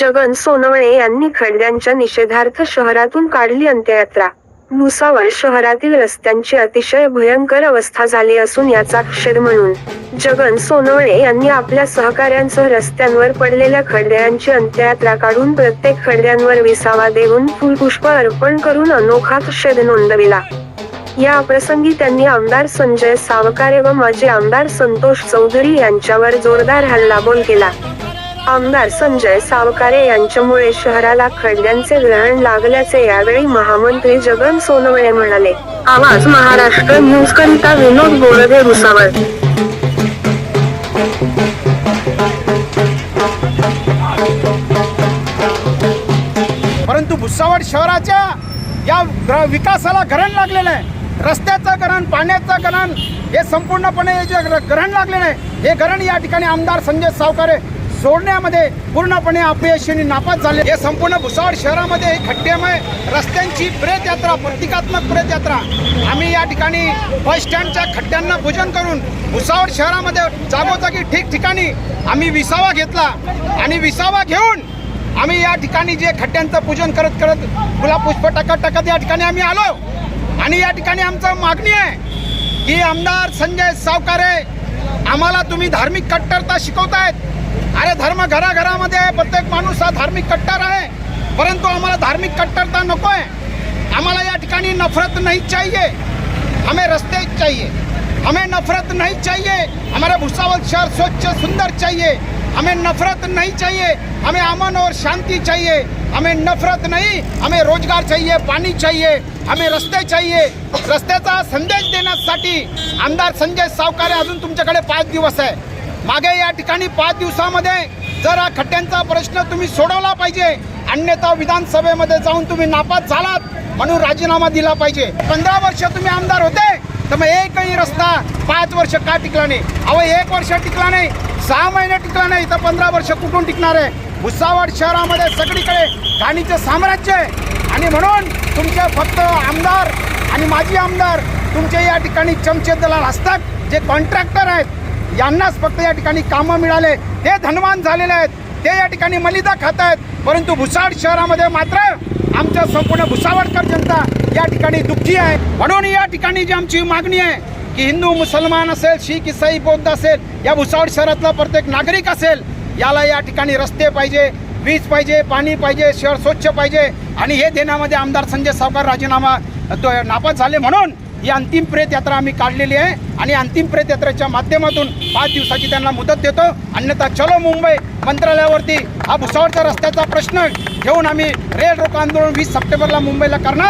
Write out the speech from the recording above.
जगन सोनवणे यांनी खड्ड्यांच्या निषेधार्थ शहरातून काढली अंत्ययात्रा. भुसावळ शहरातील रस्त्यांची अतिशय भयंकर अवस्था झाली असून याचा खेद म्हणून जगन सोनवणे यांनी आपल्या सहकाऱ्यांसह रस्त्यांवर पडलेल्या खड्ड्यांची अंत्ययात्रा काढून प्रत्येक खड्ड्यांवर विसावा देऊन फुलपुष्प अर्पण करून अनोखा क्षेद नोंदविला. या प्रसंगी त्यांनी आमदार संजय सावकारे व माजी आमदार संतोष चौधरी यांच्यावर जोरदार हल्लाबोल केला. आमदार संजय सावकारे यांच्यामुळे शहराला खड्ड्यांचे ग्रहण लागल्याचे यावेळी महामंत्री जगन सोनवणे म्हणाले. आवाज महाराष्ट्र न्यूज करिता विनोद बोरदे भुसावळ. परंतु भुसावळ शहराच्या या ग्र- विकासाला ग्रहण लागलेलं आहे. रस्त्याचं ग्रहण पाण्याचं ग्रहण हे संपूर्णपणे हे जे ग्र- ग्रहण लागलेलं आहे हे ग्रहण या ठिकाणी आमदार संजय सावकारे सोडण्यामध्ये पूर्णपणे अपयशाने नापास झाले. हे संपूर्ण भुसावळ शहरामध्ये खड्ड्यामुळे खड्डेमय रस्त्यांची प्रेत यात्रा प्रतिकात्मक प्रेत यात्रा आम्ही या ठिकाणी बस स्टँडच्या खड्ड्यांना पूजन करून भुसावळ शहरामध्ये जागोजागी ठिकठिकाणी आम्ही विसावा घेतला आणि विसावा घेऊन आम्ही या ठिकाणी जे खड्ड्यांचं पूजन करत करत गुलाब पुष्प टाकत टाकत या ठिकाणी आम्ही आलो. आणि या ठिकाणी आमचं मागणी आहे की आमदार संजय सावकारे आम्हाला तुम्ही धार्मिक कट्टरता शिकवतायत. अरे धर्म घराघरामध्ये आहे प्रत्येक माणूस हा धार्मिक कट्टर आहे. परंतु आम्हाला धार्मिक कट्टरता नको आहे आम्हाला या ठिकाणी नफरत नहीं चाहिए हमें रस्ते चाहिए हमें नफरत नहीं चाहिए हमारा भुसावल शहर स्वच्छ सुंदर चाहिए हमें नफरत नहीं चाहिए। हमें अमन और शांति चाहिए। हमें नफरत नहीं हमें रोजगार चाहिए पाणी चाहिए हमें रस्ते चाहिए। रस्त्याचा संदेश देण्यासाठी आमदार संजय सावकारे अजून तुमच्याकडे पाच दिवस आहे. मागे या ठिकाणी पाच दिवसामध्ये जर हा खड्ड्यांचा प्रश्न तुम्ही सोडवला पाहिजे अन्यथा विधानसभेमध्ये जाऊन तुम्ही नापास झालात म्हणून राजीनामा दिला पाहिजे. पंधरा वर्ष तुम्ही आमदार होते तर मग एकही रस्ता पाच वर्ष का टिकला नाही अहो एक वर्ष टिकला नाही सहा महिने टिकला नाही तर पंधरा वर्ष कुठून टिकणार आहे भुसावळ शहरामध्ये सगळीकडे घाणीचं साम्राज्य आहे आणि म्हणून तुमचे फक्त आमदार आणि माजी आमदार तुमचे या ठिकाणी चमचे दलाल असतात जे कॉन्ट्रॅक्टर आहेत यांनाच फक्त या ठिकाणी कामं मिळाले ते धनवान झालेले आहेत ते या ठिकाणी मलिदा खात आहेत परंतु भुसाड शहरामध्ये मात्र आमच्या संपूर्ण भुसावळकर जनता या ठिकाणी दुःखी आहे. म्हणून या ठिकाणी जी आमची मागणी आहे की हिंदू मुसलमान असेल शीख इसाई बौद्ध असेल या भुसावळ शहरातला प्रत्येक नागरिक असेल याला या ठिकाणी रस्ते पाहिजे वीज पाहिजे पाणी पाहिजे शहर स्वच्छ पाहिजे आणि हे देण्यामध्ये आमदार संजय सावकार राजीनामा तो नापास झाले म्हणून ही अंतिम प्रेत यात्रा आम्ही काढलेली आहे आणि अंतिम प्रेत यात्रेच्या माध्यमातून पाच दिवसाची त्यांना मुदत देतो. अन्यथा चलो मुंबई मंत्रालयावरती हा भुसावळच्या रस्त्याचा प्रश्न घेऊन आम्ही रेल रोको आंदोलन वीस सप्टेंबरला मुंबईला करणार.